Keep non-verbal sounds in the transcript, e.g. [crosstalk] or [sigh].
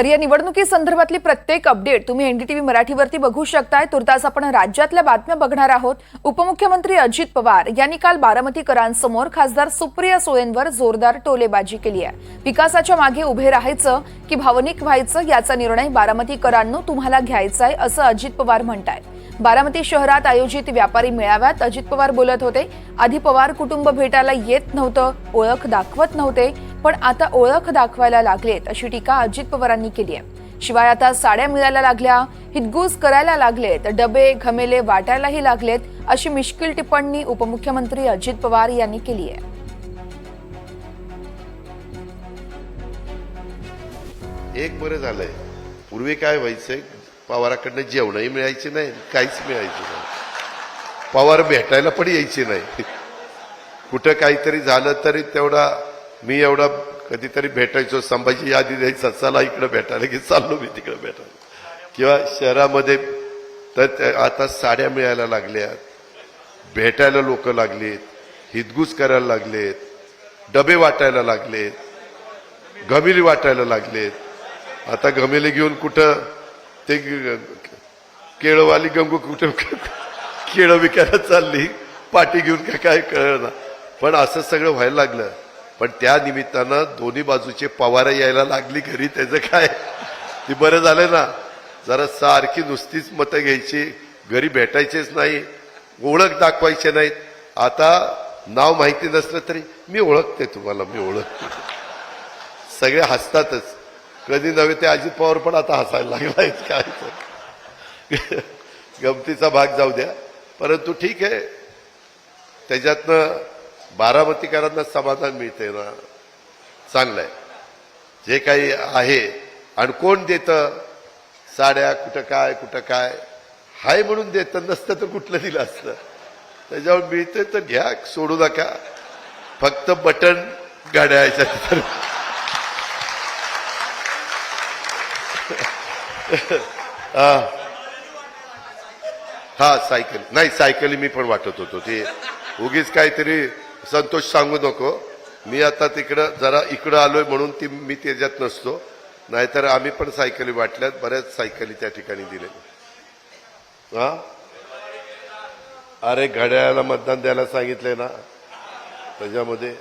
तर या निवडणुकी संदर्भातली प्रत्येक अपडेट तुम्ही एनडीटीव्ही मराठीवरती बघू शकताय. तुर्तास आपण राज्यातल्या बातम्या बघणार आहोत. उपमुख्यमंत्री अजित पवार यांनी काल बारामतीकरांसमोर खासदार सुप्रिया सुळेंवर जोरदार टोलेबाजी केली आहे. विकासाच्या मागे उभे राहायचं की भावनिक व्हायचं याचा निर्णय बारामतीकरांनो तुम्हाला घ्यायचा आहे असं अजित पवार म्हणतायत. बारामती शहरात आयोजित व्यापारी मेळाव्यात अजित पवार बोलत होते. आधी पवार कुटुंब भेटायला येत नव्हतं ओळख दाखवत नव्हते. पण आता ओळख दाखवायला लागलेत अशी टीका अजित पवारांनी केली आहे. शिवाय आता साड्या मिळायला लागल्या हितगुज करायला लागलेत डबे घमेले वाटायलाही लागलेत अशी मिश्किल टिप्पणी उपमुख्यमंत्री अजित पवार यांनी केली आहे. एक बरं झालंय. पूर्वी काय व्हायचंय पवाराकडनं जेवणही मिळायचे नाही काहीच मिळायचे नाही. पवार भेटायला पण यायचे नाही. कुठं काहीतरी झालं तरी तेवढा मी एवढा कधीतरी भेटायचो संभाजी यादी द्यायचा चला इकडे भेटायला की चाललो मी तिकडे भेटायला. किंवा शहरामध्ये तर त्या- आता साड्या मिळायला लागल्यात भेटायला लोक लागलीत हितगुज करायला लागलेत डबे वाटायला लागलेत घमिली वाटायला लागलेत. आता गमिली घेऊन कुठं ते केळवाली गंगू कुठं केळं विकायला चालली पाठी घेऊन काय काय कळलं पण असं सगळं व्हायला लागलं. पण त्या निमित्तानं दोन्ही बाजूचे पवारं यायला लागली घरी त्याचं काय? ती बरं झालं ना. जरा सारखी नुसतीच मतं घ्यायची. घरी भेटायचेच नाही. ओळख दाखवायचे नाहीत. आता नाव माहिती नसलं तरी मी ओळखते तुम्हाला मी ओळखते. सगळे हसतातच. कधी नव्हे ते अजित पवार पण आता हसायला लागलाय काय गमतीचा भाग जाऊ द्या. परंतु ठीक आहे. त्याच्यातनं बारामतीकरांना समाधान मिळते ना? चांगलं आहे जे काही आहे आणि कोण देतं? साड्या कुठं काय कुठं काय? हाय म्हणून देतं नसतं तर कुठलं दिलं असतं? त्याच्यावर मिळते तर घ्या सोडू नका. फक्त बटन गाड्या याच्यात [laughs] हा सायकल. नाही सायकली मी पण वाटत होतो. ते उगीच काहीतरी संतोष सांगू नको. मी आता तिकडं जरा इकडं आलोय म्हणून ती मी त्याच्यात नसतो. नाहीतर आम्ही पण सायकली वाटल्यात बऱ्याच सायकली त्या ठिकाणी दिलेल्या. हा? अरे घड्याळाला मतदान द्यायला सांगितलंय ना? त्याच्यामध्ये